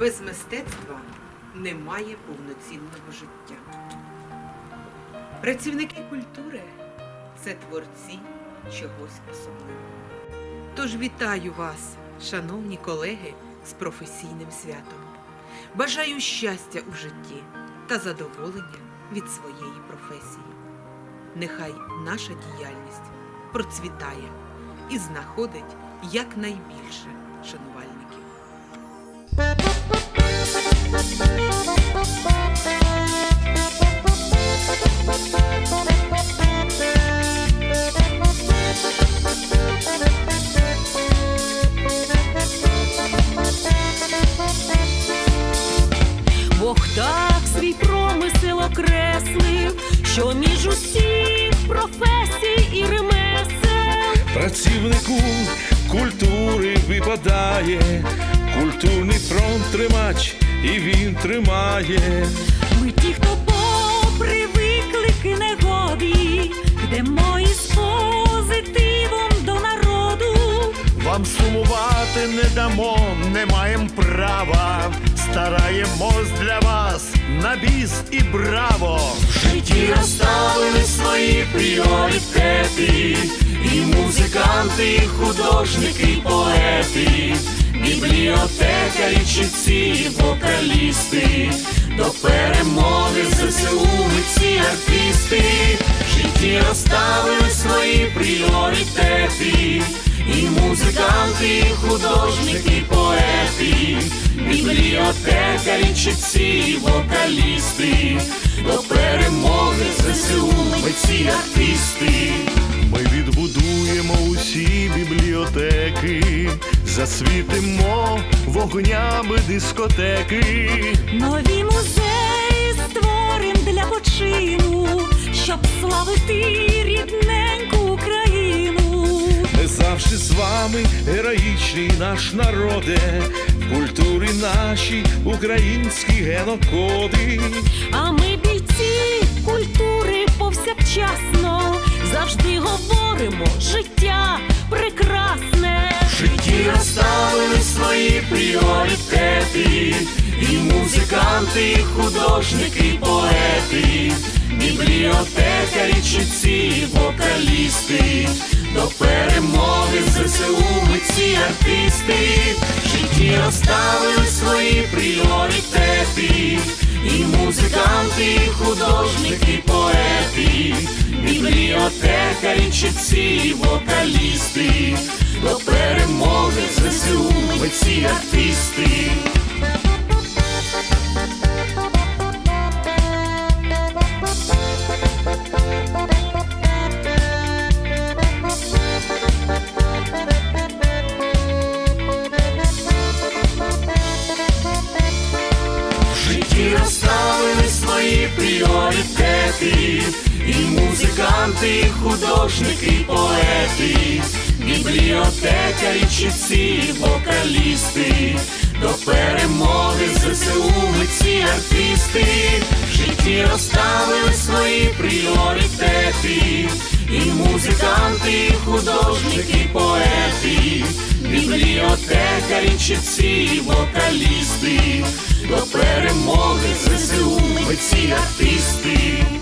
Без мистецтва немає повноцінного життя. Працівники культури це творці чогось особливого. Тож вітаю вас, шановні колеги, з професійним святом. Бажаю щастя у житті та задоволення від своєї професії. Нехай наша діяльність процвітає і знаходить якнайбільше шанувальників. Бог так свій промисел окреслив, що між усіх професій і ремесел Працівнику культури випадає, культурний фронт тримач, і він тримає. ми ті, хто Вам сумувати не дамо, не маєм права. Стараємось для вас на біс і браво. В житті розставили свої пріоритети. І музиканти, і художники, і поети, бібліотекарі, читці, і вокалісти. До перемоги ЗСУ ми всі артисти. В житті розставили свої пріоритети. Музиканти, художники, поети, бібліотекарі, читці, вокалісти, до перемоги ЗСУ ми всі артисти. Ми відбудуємо усі бібліотеки, засвітимо вогнями дискотеки. Нові музеї створим для почину, щоб славити вами, героїчний наш народе, в культурі нашій українські генокоди. А ми бійці культури повсякчасно завжди говоримо життя прекрасне. В житті розставили свої пріоритети, і музиканти, і художники, і поети, бібліотекарі, читці, і вокалісти, до перемоги ЗСУ ми ці артисти, в житті розставили свої пріоритети, і музиканти, і художники, і поети, бібліотекарі, чіпці, і вокалісти, до перемоги ЗСУ ми ці артисти. В розставили свої пріоритети, і музиканти, і художники, і поети, бібліотекарі, читці, і вокалісти, до перемоги ЗСУ ми ці артисти, в житті розставили свої пріоритети, і музиканти, і художники, і поети, бібліотекарі, читці, і вокалісти, до перемоги Ми артисти.